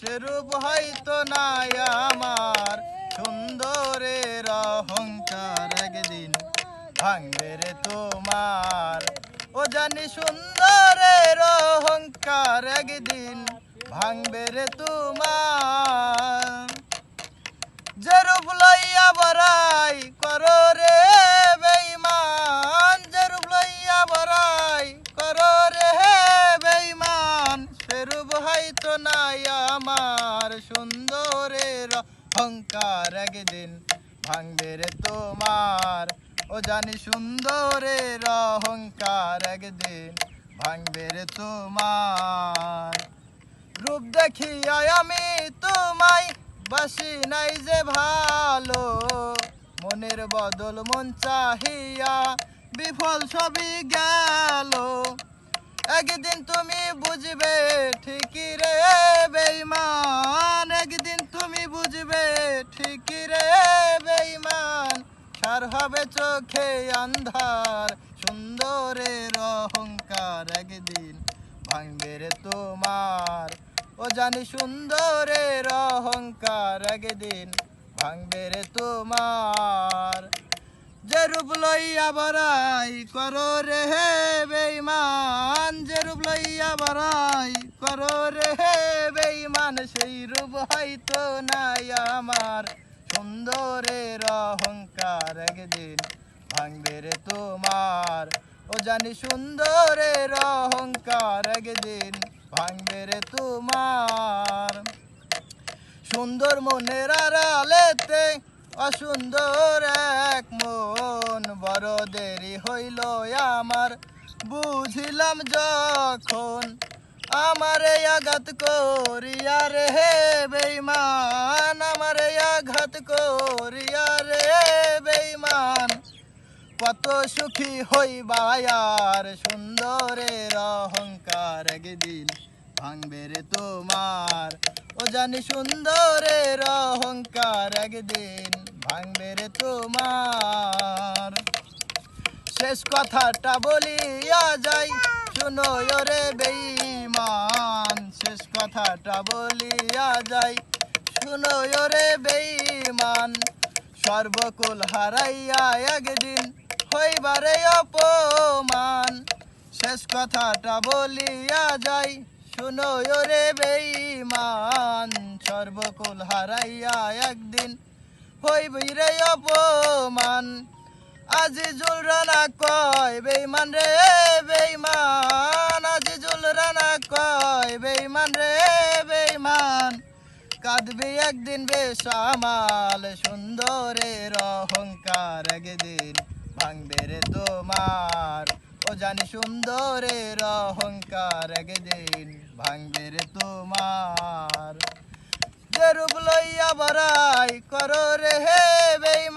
সেরূপ হয়তো নাই আমার। সুন্দরের অহংকার একদিন ভাঙবে রে তোমার। ও জানি সুন্দরের অহংকার একদিন ভাঙবে রে তোমার। যেরূপ লইয়া বরাই কর রে বেইমান যেরূপ লইয়া বরাই কর রে বেইমান সেরূপ হয়তো নাই সুন্দরের অহংকার একদিন ভাঙবে রে তোমার। ও জানি সুন্দরের অহংকার একদিন ভাঙবে রে তোমার। রূপ দেখিয়া আমি তোমায় বাসি নাই যে ভালো। মনের বদল মন চাহিয়া বিফল সবই গেল। একদিন তুমি ঠিকই রে বেইমান সার হবে চোখে আন্ধার সুন্দরের অহংকার একদিন ভাঙবে রে তোমার। ও জানি সুন্দরের অহংকার একদিন ভাঙবে রে তোমার। যে রূপ লইয়া বরাই করো রে লইয়া বরাই করো রে বেইমান সেই রূপ হয়তো নাই আমার। সুন্দরের অহংকার একদিন ভাঙবে রে তোমার। ও জানি সুন্দরের অহংকার একদিন ভাঙবে রে তোমার। সুন্দর মনের আড়ালেতে অসুন্দর এক মন, বড় দেরি হইল আমার। বুঝিলাম যখন আমার আঘাত করিয়া রে হে বেইমান আমার আঘাত করিয়া রে বেইমান কত সুখী হইবা আর সুন্দরের অহংকার একদিন ভাঙবে রে তোমার। ও জানি সুন্দরের অহংকার একদিন ভাঙবে রে তোমার। শেষ কথাটা বলিয়া যাই। শুনো রে বেইমান শেষ কথাটা বলিয়া যাই। শুনো রে বেইমান সর্বকুল হারাইয়া একদিন হইবারে অপমান। শেষ কথাটা বলিয়া যাই, শুনো রে বেইমান সর্বকুল হারাইয়া একদিন হইবি রে অপমান। আজি জুল রানা কয় বেইমান রে বেইমান আজি জুল রানা কয় বেইমান রে বেইমান কাঁদবি একদিন বেশ আমাল সুন্দরের অহংকার একদিন ভাঙবে রে তোমার। ও জানি সুন্দরের অহংকার একদিন ভাঙবে রে তোমার। যে রূপ লইয়া বরাই করো রে হে বেইমান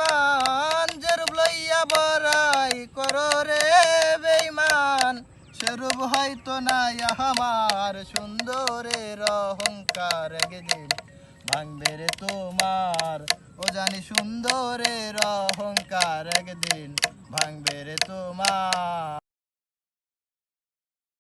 হয়তো নাই আমার সুন্দরের অহংকার একদিন ভাঙবে রে তোমার। ও জানি সুন্দরের অহংকার একদিন ভাঙবে রে তোমার।